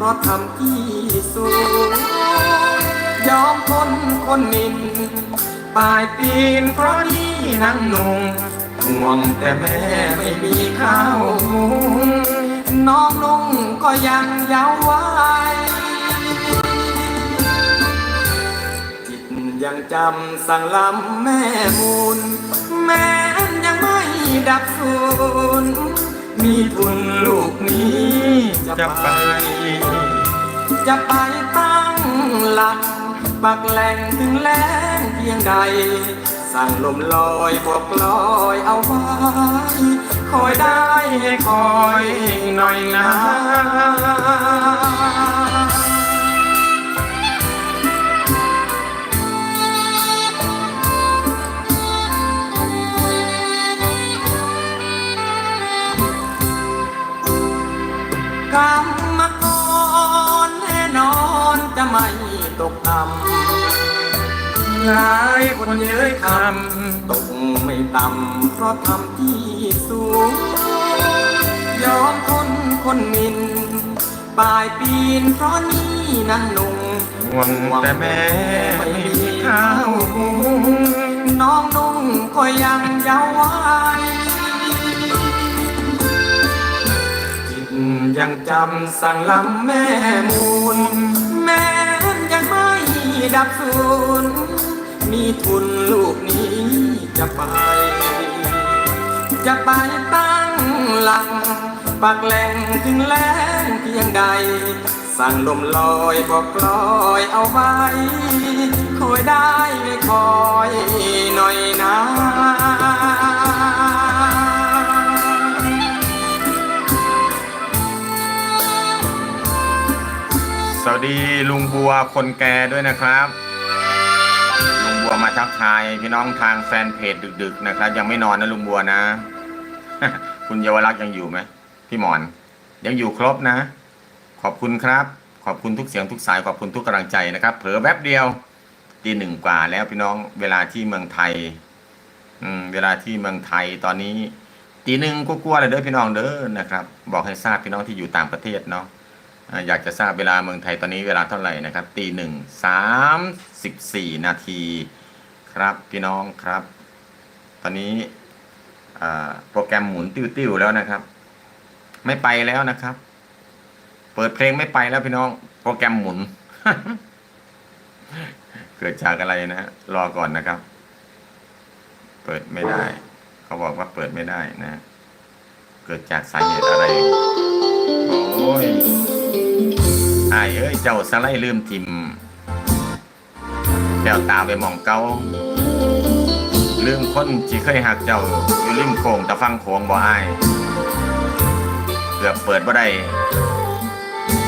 เพราะทำที่สูงยอมทนคนนินปลายปีนเพราะนี่นั่งนุ่งห่วงแต่แม่ไม่มีข้าวหุงน้องนุ่งก็ยังเย้าไวจิตยังจำสั่งลำแม่มูล แม้นยังไม่ดับสูญมีทุนลูก จะไป จะไปตั้งหลัก ปักแหล่งถึงแหลงเพียงใด สั่งลมลอยบวกลอยเอาไว้ คอยได้คอยหน่อยนะ กรรมกรแน่นอนจะไม่ตกต่ำหลายคนเย้ยคำตกไม่ต่ำเพราะทำที่สูง ยอมทนคนมินปลายปีนเพราะนี่นั่งนุ่งห่วงแต่แม่ไม่มีข้าวหุงน้องนุ่งก็ยังเย้าไว้ ยังจำสั่งลำแม่มูล แม้ยังไม่ดับสูญมีทุนลูกนี้จะไป จะไปตั้งหลักปักแหล่งถึงแหล้งเพียงใด สั่งลมลอยบอกลอยเอาไว้คอยได้ไม่คอยหน่อยนะ ดีลุงบัวคนแก่ด้วยนะครับ ลุงบัวมาทักทายพี่น้องทางแฟนเพจดึก ๆ นะครับ ยังไม่นอนนะลุงบัวนะ คุณเยาวรักษ์ยังอยู่ไหมพี่หมอน ยังอยู่ครบนะ ขอบคุณครับ ขอบคุณทุกเสียงทุกสายขอบคุณทุกกำลังใจนะครับ เผลอแป๊บเดียวตีหนึ่งกว่าแล้วพี่น้องเวลาที่เมืองไทย อืม เวลาที่เมืองไทยตอนนี้ตีหนึ่งกลัวๆเลยเด้อพี่น้องเด้อนะครับ บอกให้ทราบพี่น้องที่อยู่ต่างประเทศเนาะ อยากจะทราบเวลาเมืองไทยตอนนี้เวลาเท่าไหร่นะครับตีหนึ่งสามสิบสี่นาทีครับพี่น้องครับ ตอนนี้โปรแกรมหมุนติ้วๆแล้วนะครับ ไม่ไปแล้วนะครับ เปิดเพลงไม่ไปแล้วพี่น้อง โปรแกรมหมุน เกิดจากอะไรนะรอก่อนนะครับ เปิดไม่ได้ เขาบอกว่าเปิดไม่ได้นะ เกิดจากสาเหตุอะไร ยเจ้าสไลลืมทิมแก้วตาไปมองเกาลืมคนที่เคยหักเจ้าอยู่ริมโขงตะฟังโขงบ่อายเกือบเปิดบ่ได้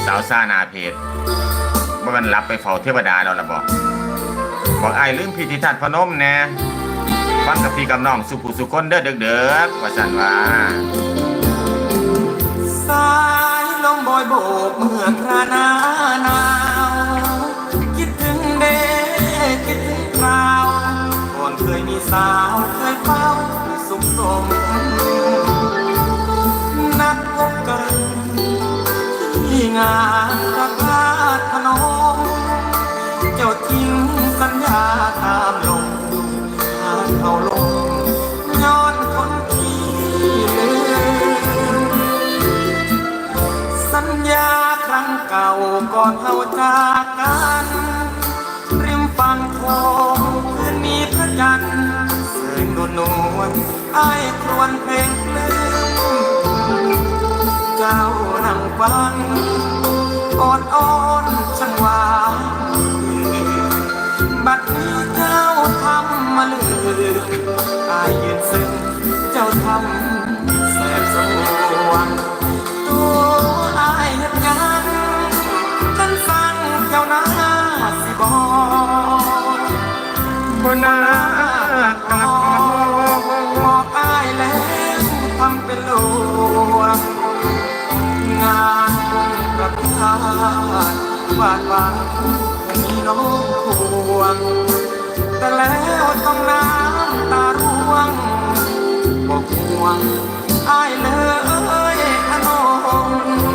สาวซ่านาเพจบ่มันรับไปเฝ้าเทวดาแล้วล่ะบอกบอกไอายลืมพิธีทัดพนมแน่ฟังกับพี่กับน้องสุขุสุคนเด้อเด้อๆว่าสันว่า อนเคยมีสาวเคยเฝ้าสุขสมนัดพบกันที่งานพระธาตุพนมเจ้าทิ้งสัญญาตามลมทางเขาลงย้อนคนที่ลืมสัญญาครั้งเก่าก่อนเราจากกัน นวลนไอ้ครวนเพลงปลื้มเจ้านั่งฟังอ่อนอ่อนช่างหวานบัดนี้เจ้าทำมาลืมอายยืนซึ้งาสวาดหวังมีน้องควง แต่แล้วต้องน้ำตาร่วงบอกห่วงอายเลยอนง